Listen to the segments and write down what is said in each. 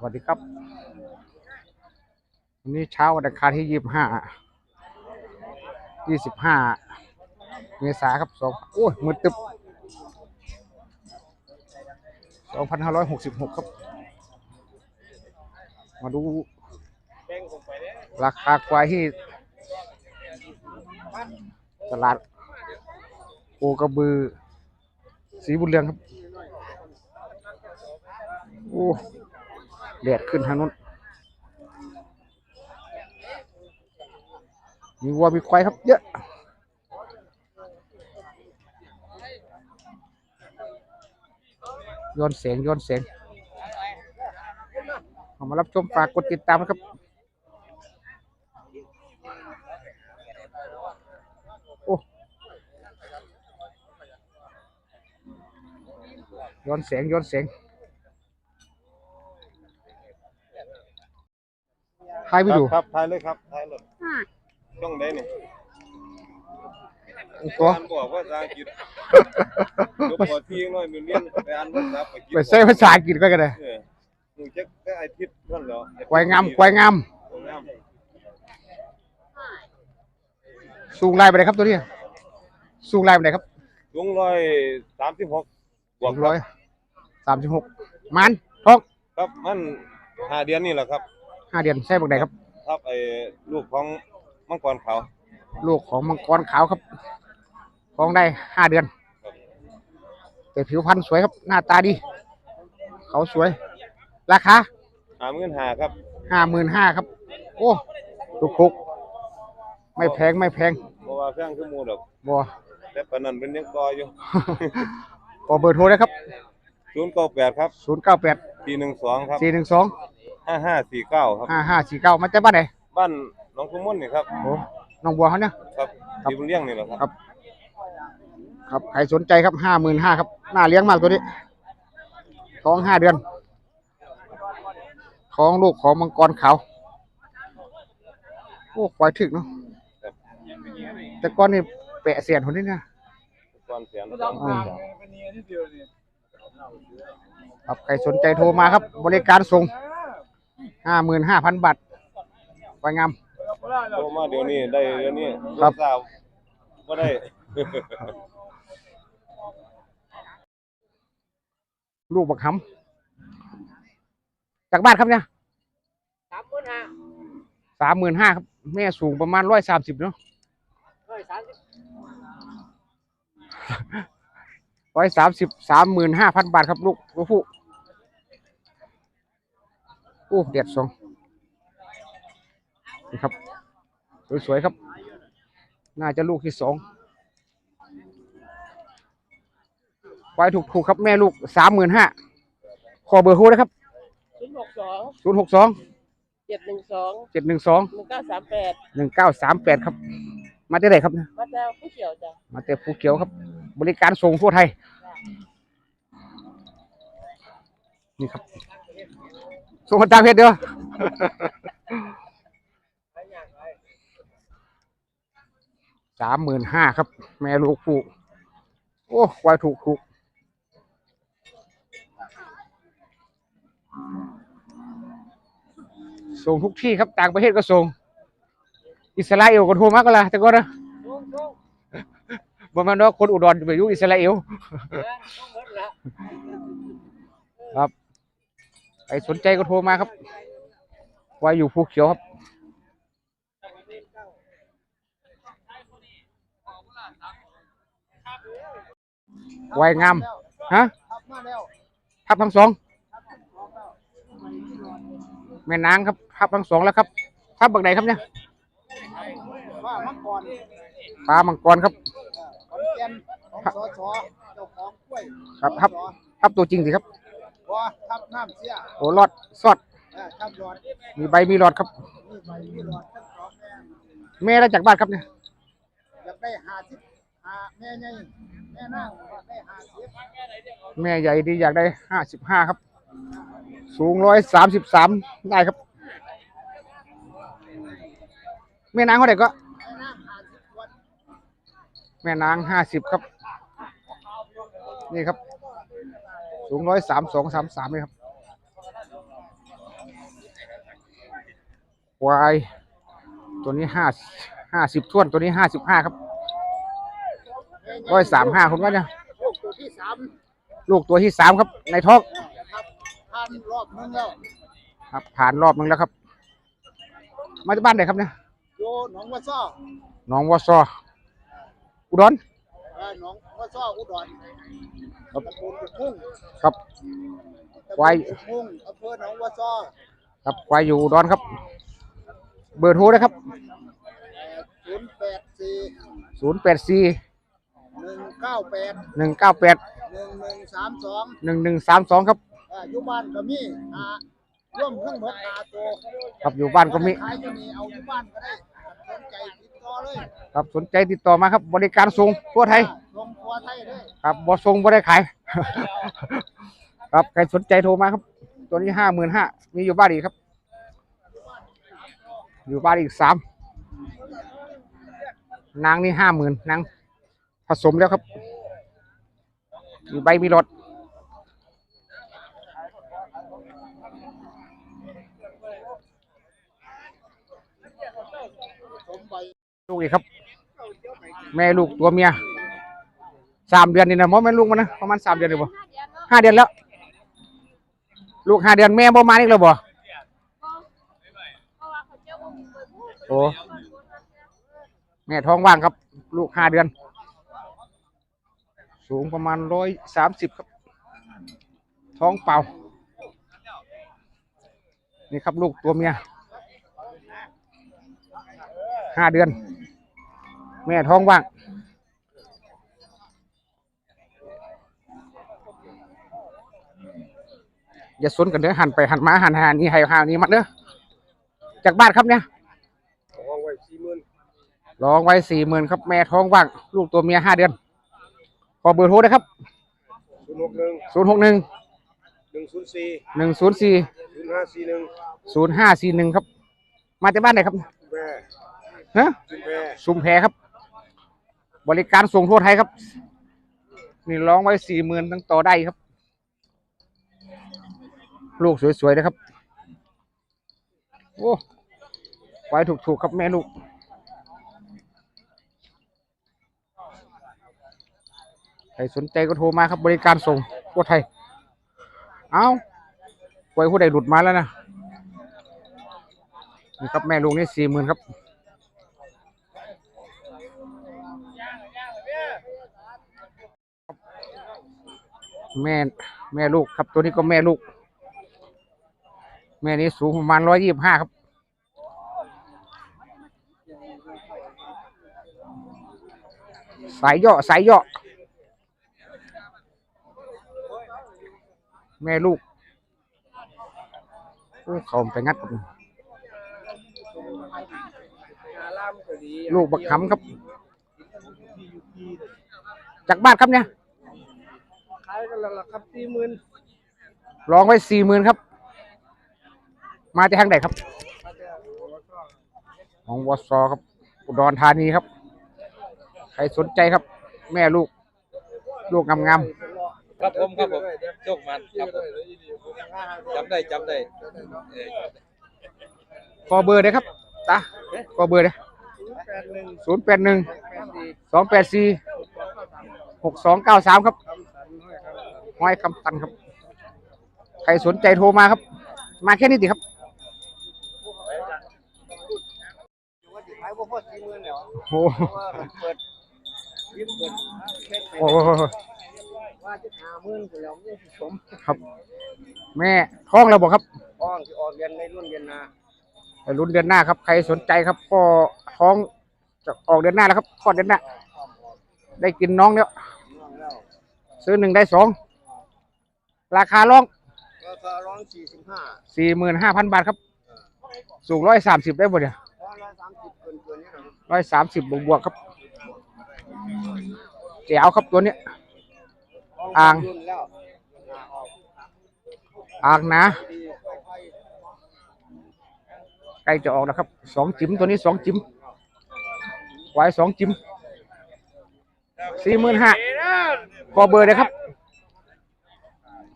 สวัสดีครับ วันนี้เช้าวันอังคารที่ยี่สิบห้า ยี่สิบห้า เมษาครับสองโอ้ยมือตึบสองพันห้าร้อยหกสิบหกครับ มาดูราคาควายที่ตลาดโอกระบือ สีบุญเรืองครับ โอ้ แดดขึ้นทางนู้น มีวัวมีควายครับ เยอะย้อนเสียงย้อนเสียงเอมารับชมฝากกดติดตามนะครับ โอ้ย้อนเสียงย้อนเสียง ใครไปดูครับถ่ายเลยครับถ่ายเลยช่องไหนนี่ตัวอ่านบอกว่าภาษาอังกฤษยกหัวทีหน่อยมันเรียนไปอ่านภาษาอังกฤษไปใช้ภาษาอังกฤษก็กันเลยเออมึงจะแค่ไอ้ทิศนั่นเหรอควายงามควายงามควายงามสูงลายไปไหนครับตัวนี้สูงลายไปไหนครับสูงร้อยสามสิบหกบวกร้อยสามสิบหกมันท้องครับมันห้าเดือนนี่แหละครับห้าเดือนใช่บักไหนครับ ครับไอ้ลูกของมังกรเขาวลูกของมังกรขาวครับท้องได้ห้าเดือน แต่ผิวพรรณสวยครับ หน้าตาดี เขาสวย ราคาหาเงินหาครับห้าหมื่นห้าครับ โอ้ถูกถูกๆไม่แพงไม่แพงเพราะว่าแพงขึ้นมูดอกบ่แต่ปานนั้นเป็นยังกออยู่ขอเบอร์โทรนะครับศูนย์เก้าแปดครับศูนย์เก้าแปดสี่หนึ่งสองครับสี่หนึ่งสอง ห้าห้าสี่เก้าครับ ห้าห้าสี่เก้ามาจากบ้านไหนบ้านหนองคุ้มมุ่นนี่ครับ โอ้น้องบัวเขาเนี่ย ครับครับ ที่บุญเลี้ยงนี่แหละครับครับ ครับใครสนใจครับห้าหมื่นห้าครับน่าเลี้ยงมากตัวนี้ท้องห้าเดือน ท้องลูกของมังกรขาวโอ้ควายถึกเนาะแต่ก้อนนี่แปะเสียนคนนี้นะ ก่อนเสียนอืมครับใครสนใจโทรมาครับ บริการส่ง ห้าหมื่นห้าพันบาทควายงาม โทรมาเดี๋ยวนี้ได้เดี๋ยวนี้ครับทราบว่าได้ ลูกบักหำจากบ้านครับเนี่ยสามหมื่นห้าสามหมื่นห้าครับ แม่สูงประมาณร้อยสามสิบเนาะร้อยสามสิบร้อยสามสิบสามหมื่นห้าพันบาทครับลูกตัวผู้ โอ้เด็ดสองนี่ครับ สวยๆครับ น่าจะลูกที่สองไว้ถูกๆครับแม่ลูกสามหมื่นห้าขอเบอร์โทรนะครับศูนย์หกสองศูนย์หกสองเจ็ดหนึ่งสองเจ็ดหนึ่งสองหนึ่งเก้าสามแปดหนึ่งเก้าสามแปดครับ มาจากไหนครับเนี่ยมาจากผู้เขียวจ้ะมาแต่ภูเขียวครับ บริการส่งทั่วไทย นี่ครับ ส่งคนต่างประเทศเด้อสามหมื่นห้าครับ แม่ลูกผูกโอ้ควายถูกถูกส่งทุกที่ครับต่างประเทศก็ส่ง อิสราเอลก็โทรมาก็ละแต่ก็นะลุงลุงบ่แม่นว่าคนอุดรไปอยู่อิสราเอลเดือนต้องหมดละครับ ใครสนใจก็โทรมาครับว่าอยู่ภูเขียวครับไวายงาม ฮะทับทั้งสอง แม่นางครับทับทั้งสองแล้วครับทับบักไหนครับเนี่ยว่ามังกรปลามังกรครับขอนแก่นของสสเจ้าของกล้วยครับทับทับตัวจริงสิครับ ว่าทับน้ำเสียโอ้รอดสอดเออทับหลอดมีใบมีหลอดครับนี่ใบมีหลอดทั้งสองแม่แม่ได้จากบ้านครับเนี่ยอยากได้หาสิบหาแม่ใหญ่แม่นั่งอยากได้หาสิบแม่ใหญ่ดีอยากได้ห้าสิบห้าครับ สูงร้อยสามสิบสามได้ครับ แม่นางเท่าไหร่ก็ แม่นั่งหาสิบวันแม่นางห้าสิบครับ นี่ครับ สูงร้อยสามสองสามสามเลยครับควายตัวนี้ห้าห้าสิบท่วนตัวนี้ห้าสิบห้าครับร้อยสามห้าคุณว่าเนี่ยลูกตัวที่สามลูกตัวที่สามครับ ในท้องนะครับผ่านรอบนึงแล้วครับผ่านรอบนึงแล้วครับ มาจากบ้านไหนครับเนี่ยโยหนองวัวซ้อหน้องวอซออุดรเอ่อหนองวัวซ้ออุดร ครับตำบลกุดมุ่งครับตำบไว้ลกุดมุ่งอำเภอหนองวัวซ้อครับควายอยู่อุดรครับ เบอร์โทรนะครับศูนย์แปดสี่ศูนย์แปดสี่หนึ่งเก้าแปดหนึ่งเก้าแปดหนึ่งหนึ่งสามสองหนึ่งหนึ่งสามสองครับอยู่บ้านก็มีอ่าร่วมทั้งหมดอาตัวครับอยู่บ้านก็มีขายอยู่นี่เอาอยู่บ้านก็ได้สนใจ ติดต่อเลยครับสนใจติดต่อมาครับ บริการส่งทั่วไทย ลงทัวไทยเลยครับบอส่งบ่ได้ขาย ครับใครสนใจโทรมาครับ ตัวนี้ห้าหมื่นห้ามีอยู่บ้านอีกครับ อยู่บ้านอีกสามนางนี่ห้าหมื่นนางผสมแล้วครับ อยู่ใบมีรถ สมใบ ลูก อีกครับ แม่ลูกตัวเมียสามเดือนนี่นะมอแม่ลูกมันนะประมาณสามเดือนหรือเปลยบ่ห้าเดือนแล้ว ลูกห้าเดือนแม่บ่มาอีกแล้วบ่โอ้แม่ท้องว่างครับ ลูกห้าเดือน สูงประมาณร้อยสามสิบครับ ท้องเปล่า นี่ครับลูกตัวเมียห้าเดือน แม่ท้องว่าง อย่าสนกันเด้อหันไปหันมาหันหานี่ให้หานี่มัดเด้อจากบ้านครับเนี่ยวางไว้สี่หมื่นลองไว้สี่หมื่นครับแม่ท้องว่าง ลูกตัวเมียห้าเดือน ขอเบอร์โทรนะครับศูนย์หกหนึ่งศูนย์หกหนึ่งหนึ่งศูนย์สี่หนึ่งศูนย์สี่ศูนย์ห้าสี่หนึ่งศูนย์ห้าสี่หนึ่งครับ มาจากบ้านไหนครับแม่ฮะจุนแม่ชุมแพครับ บริการส่งทั่วไทยครับ นี่ร้องไว้สี่หมื่นตั้งต่อได้ครับ ลูกสวยๆนะครับ โอ้ไว้ถูกๆครับแม่ลูกใครสนใจก็โทรมาครับบริการส่งทั่วไทย เอาไว้ผู้ใดหลุดมาแล้วนะนี่ครับแม่ลูกนี่สี่หมื่นครับ แม่แม่ลูกครับ ตัวนี้ก็แม่ลูก แม่นี้สูงประมาณร้อยยี่สิบห้าครับ สายย่อสายย่อแม่ลูกโอ้เขาไปงัดกับลูกบักขำครับ จากบ้านครับเนี่ย ขายกันแล้วล่ะครับสี่หมื่นลองไว้สี่หมื่นครับ มาจากทางไหนครับ ของวอซอครับ อุดรธานีครับ ใครสนใจครับ แม่ลูก ลูกงามครับผมครับผมโชคมันครับผมจำได้จำได้เอ่อๆขอเบอร์เลยครับตาขอเบอร์เลยแปดหนึ่งศูนย์แปดหนึ่งแปดสี่สองแปดสี่หกสองเก้าสามครับ ห้อยคำตันครับ ใครสนใจโทรมาครับ มาแค่นี้ดิครับขายบ่พอสี่หมื่นแล้วโอ้เพราะว่าเปิดยิ้มเปิดเช็คไปโหว่าจะหามื่นแล้วไม่สมครับ แม่ท้องเราบอกครับอ้องที่ออกเรียนในรุ่นเรียนนาไปลุ้นเดือนหน้าครับ ใครสนใจครับ ก็ท้องจะออกเดือนหน้าแล้วครับคลอดเดือนหน้า ได้กินน้องแล้วน้องแล้วซื้อหนึ่งได้สอง ราคาร้องราคาร้องสี่สิบห้าสี่หมื่นห้าพันบาทครับ สูงร้อยสามสิบได้บ่เนี่ยร้อยละสามสิบเกินเกินนี่หรอร้อยสามสิบบวกบวกๆครับแจ๋วครับตัวเนี้ยอ่างรุ่นแล้วอ่างหนะดีใกล้จะออกแล้วครับสองจิ๋มตัวนี้สองจิ๋มไว้สองจิ๋มสี่หมื่นห้าขอเบอร์เลยครับ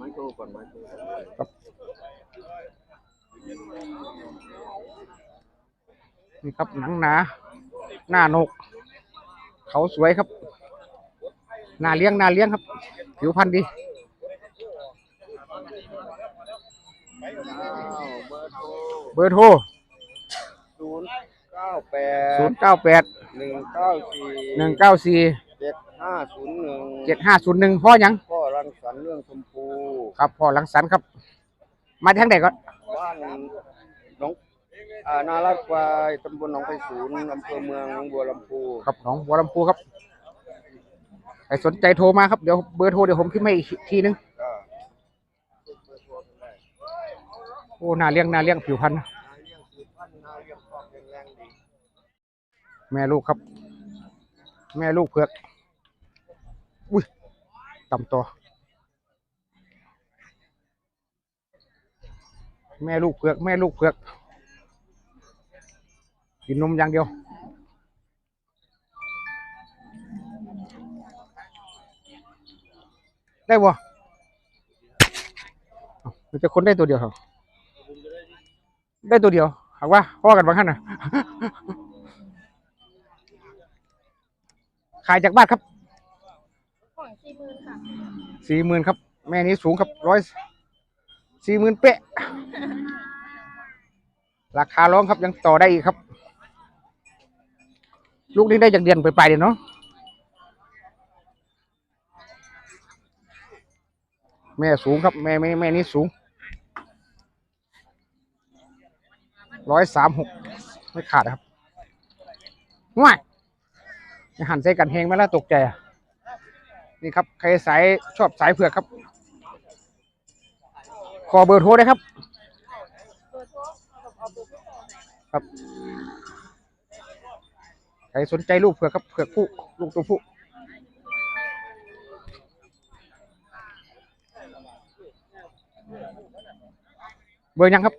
มันโตก่อนมันโต นี่ครับหนังหนา หน้าโหนก เขาสวยครับหน้าเลี้ยงหน้าเลี้ยงครับ ผิวพรรณดีเบอร์โทรเบอร์โทรศูนย์เก้าแปศูดนย์เก้าแปดหนึ่งเก้าสี่หนึ่งเก้าสี่เจ็ดห้าศูนย์หนึ่งเจ็ดห้าศูนย์หนึ่งพ่อหยังพ่อรังสรรค์เรื่องชมพู ครับพ่อหลังสันครับ มาทางไหนก็บ้านหนอง อ่านารักวายตำบลหนองไผ่ศูนย์อำเภอเมืองหนองบัวลำพูครับหนองบัวลำพูครับใครสนใจโทรมาครับเดี๋ยวเบอร์โทรเดี๋ยวผมพิมพ์ให้อีกทีนึงโอ้น่าเลี้ยงน่าเลี้ยงผิวพรรณนาเลี้ยงสืบพันธุ์แข็งแรงดีแม่ลูกครับ แม่ลูกเผือกอุ้ยต่ำตัวแม่ลูกเผือก แม่ลูกเผือก กินนมอย่างเดียว ได้บ่เอ้ามันจะคนได้ตัวเดียวเหรอได้ตัวเดียวหากว่าพ่อกันบางท่านนะขายจากบ้านครับของสี่หมื่นค่ะสี่หมื่นครับ แม่นี้สูงครับร้อยสี่หมื่นเป๊ะ ราคาร้องครับยังต่อได้อีกครับ ลูกนี้ได้จากเดือนไปปลายเดือนเนาะแม่สูงครับ แม่แม่แม่นี้สูงร้อยสามหกไม่ขาดครับง่ายหันใส่กันเฮงไหมล่ะตกใจอะนี่ครับ ใครสายชอบสายเผือกครับ ขอเบอร์โทรได้ครับ ครับ รสนใจลูกเผือกครับเผือกผู้ลูกตัวผู้เบอร์ยังครับ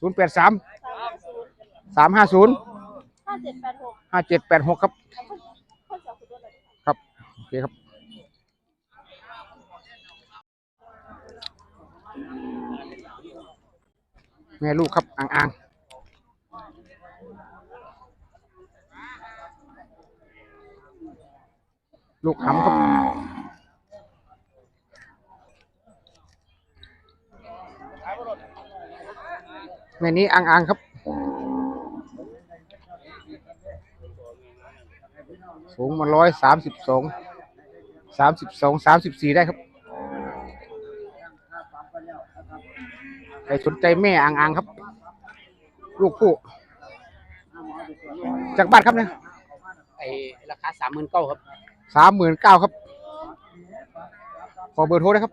ศูนย์แปดสามศูนย์แปดสามสามห้าศูนย์ห้าเจ็ดแปดหกห้าเจ็ดแปดหกครับคนคนสองคนด้วยเลยครับ โอเคครับ แม่ลูกครับอ่างอ่าง ลูกหำครับแม่นี้อ่างอ่างครับ สูงมาร้อยสามสิบสองสามสิบสองสามสิบสี่ได้ครับใครสนใจแม่อ่างอ่างครับ ลูกผู้จากบ้านครับเนี่ยไอราคาสามหมื่นเก้าครับ สามหมื่นเก้าครับ ขอเบอร์โทรนะครับ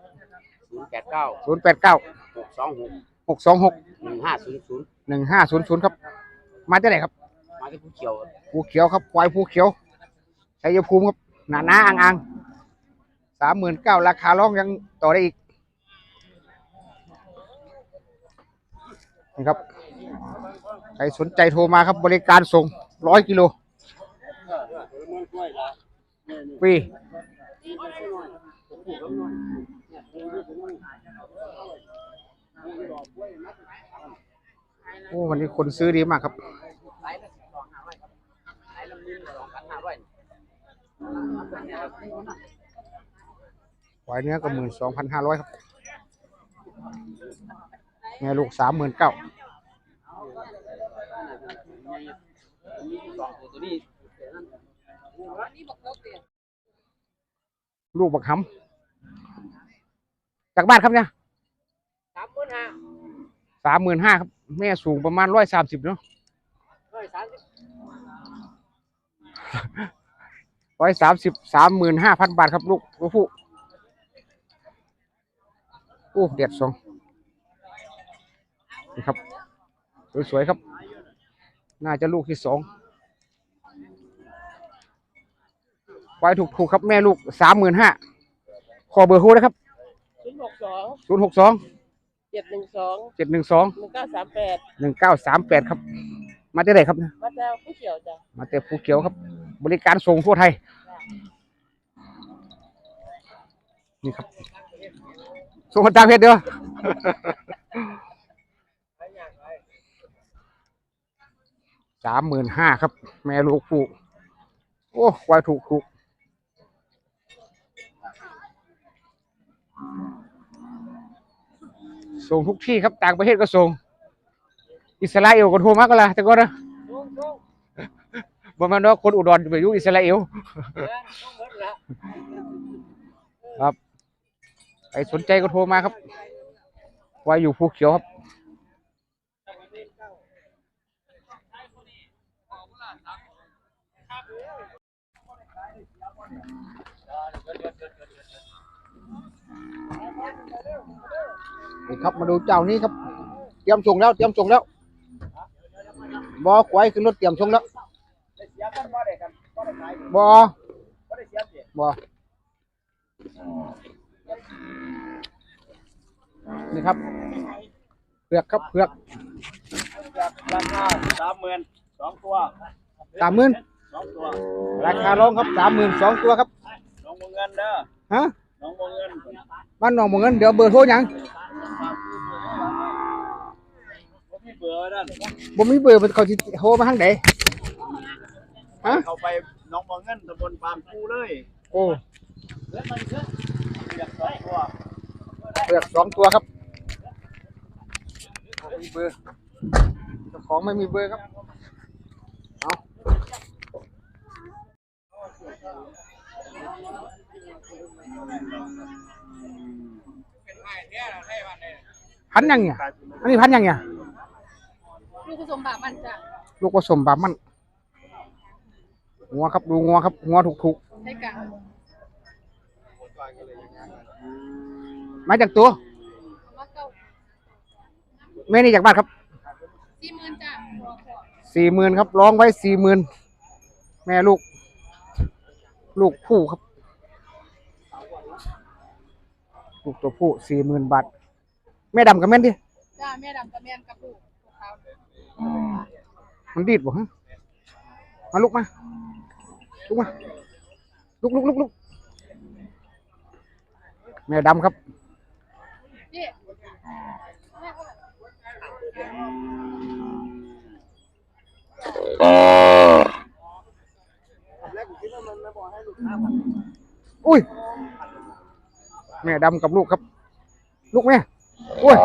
ศูนย์แปดเก้าศูนย์แปดเก้าหกสองหกหกสองหกหนึ่งห้าศูนย์ศูนย์หนึ่งห้าศูนย์ศูนย์ครับ มาจากไหนครับ มาที่ผู้เขียวครับภูเขียวครับควายภูเขียวชัยภูมิครับหนาหนาอ่างอ่างสามหมื่นเก้าราคาร้องยังต่อได้อีกนี่ครับใครสนใจโทรมาครับบริการส่งร้อยกิโล ฟรีโอ้วันนี้คนซื้อดีมากครับไซส์ละสิบสองห้าร้อยครับไซส์ละหมื่นสองพันห้าร้อยควายเนื้อก็หมื่นสองพันห้าร้อยครับแม่ลูกสามหมื่นเก้าตัวนี้ ลูกบักหำจากบ้านครับเนี่ยสามหมื่นห้าสามหมื่นห้าครับ แม่สูงประมาณร้อยสามสิบเนาะร้อยสามสิบร้อยสามสิบสามหมื่นห้าพันบาทครับลูกตัวผู้โอ้เด็ดสองนี่ครับ สวยๆครับ น่าจะลูกที่สอง ควายถูกๆครับแม่ลูกสามหมื่นห้าขอเบอร์โทรนะครับศูนย์หกสองศูนย์หกสองเจ็ดหนึ่งสองเจ็ดหนึ่งสองหนึ่งเก้าสามแปดหนึ่งเก้าสามแปดครับ มาได้ไหนครับเนี่ยวัดแล้วผู้เขียวจ้ะมาแต่ภูเขียวครับ บริการส่งทั่วไทย นี่ครับส่งมาตามเพจเด้อสามหมื่นห้าครับ แม่ลูกผู้โอ้ควายถูกถูก ส่งทุกที่ครับต่างประเทศก็ส่ง อิสราเอลก็โทรมาก็ละแต่ก็นะบ่แม่นว่าคนอุดรจะไปอยู่อิสราเอลครับใครสนใจก็โทรมาครับควายอยู่ภูเขียวครับ นี่ครับ มาดูเจ้านี้ครับ เตรียมส่งแล้ว เตรียมส่งแล้วบอควายขึ้นรถเตรียมส่งแล้วได้เสียกันบ่ได้กันบ่ได้ขายบอบ่ได้เสียสิบอนี่ครับเผือกครับเผือกราคาสามหมื่นสองตัวสามหมื่นสองตัวราคาร้องครับสามหมื่นสองตัวครับน้องโมเงินเด้อฮะน้องโมเงินบ้านหนองบัวเงินเดี๋ยวเบอร์โทรหยัง บ่มี เบื่อนั่นบ่มีเบอร์มันเขาสิโทรมาทางใดฮะเข้าไปน้องโมเงินตำบลปามคูเลยโอ้เรียกสองตัวเผือกสองตัวครับบ่มีเบอร์เจ้าของไม่มีเบอร์ครับเอาพันยังเนี่ยอันนี้พันยังเนี่ย ลูกผสมบาปมันจ้ะลูกผสมบามันงัวครับ ดูงัวครับงัวถูกถูกใช้กลางๆมาจากตัวมาเก้าแม่นี่จากบ้านครับสี่หมื่นจ้ะสี่หมื่นครับร้องไว้สี่หมื่นแม่ลูก ลูกผู้ครับ ลูกตัวผู้สี่หมื่นบาท แม่ดำกับแม่นดิจ้าแม่ดำกับแม่นกับลูกขาว มันดีดบ่ฮะมาลุกมา ลุกมา ลุกลุกลุกลุกแม่ดำครับนี่แม่เขาอุ้ย แม่ดำกับลูกครับ ลูกแม่อุ้ย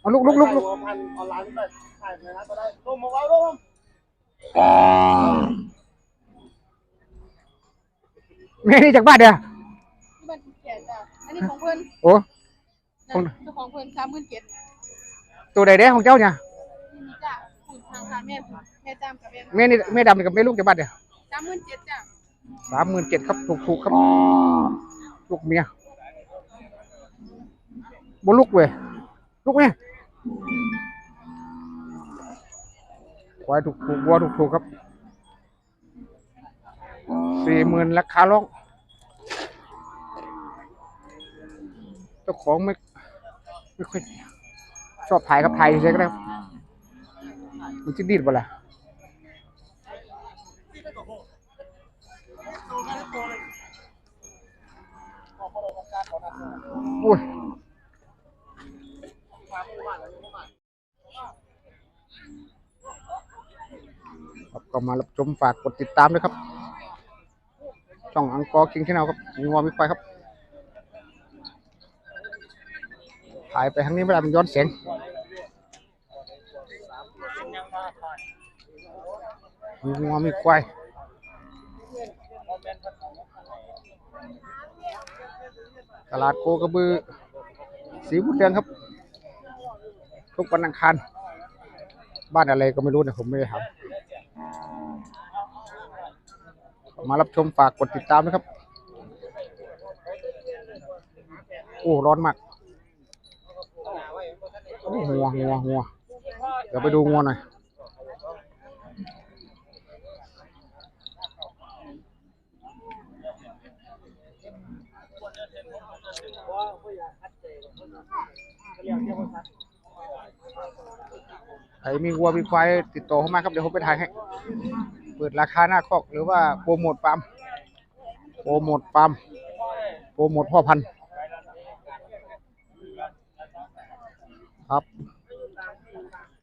เอาลูกลูกลูกลูก พันออนไลน์ได้ขาย ในร้านก็ได้ลงมาไว้ลงแม่นี่จากบ้านเดียวที่บ้านแก่จ้ะอันนี้ของเพิ่นโอ้จ้ะเจ้าของเพิ่นสามหมื่นเจ็ดตัวใดเด้ของเจ้าเนี่ยนี่จ้ะคุณทางคาแม่คุณแม่จ้ามกับแม่แม่นี่แม่ดำกับแม่ลูกจากบ้านเดียวสามหมื่นเจ็ดจ้ะสามหมื่นเจ็ดครับถูกถูกครับลูกเมียบนลูกเว้ยลูกแม่ ควายถูกถูกวัวถูกถูกครับสี่หมื่นราคาร้องเจ้าของไม่ไม่ค่อยชอบถ่ายครับถ่ายเฉยๆก็ได้ครับมันจะดีดบ่ล่ะอุ้ยครับ ก็มารับชมฝากกดติดตามด้วยครับ ช่องอังกอร์คิงที่แนวครับงัวมีไฟครับ ถ่ายไปทางนี้ไม่ได้มันย้อนเสียงมีงัวมีควายตลาดโคกระบือ สีบุญเรืองครับ ทุกวันอังคาร บ้านอะไรก็ไม่รู้นะผมไม่ได้ถาม มารับชมฝากกดติดตามนะครับ โอ้ร้อนมากโอ้งัวงัวงัวเดี๋ยวไปดูงัวหน่อยใครมีวัวมีควายติดต่อเข้ามาครับ เดี๋ยวผมไปถ่ายให้ ปิดราคาหน้าคอกหรือว่าโปรโมทฟาร์มโปรโมทฟาร์มโปรโมทพ่อพันธุ์ครับ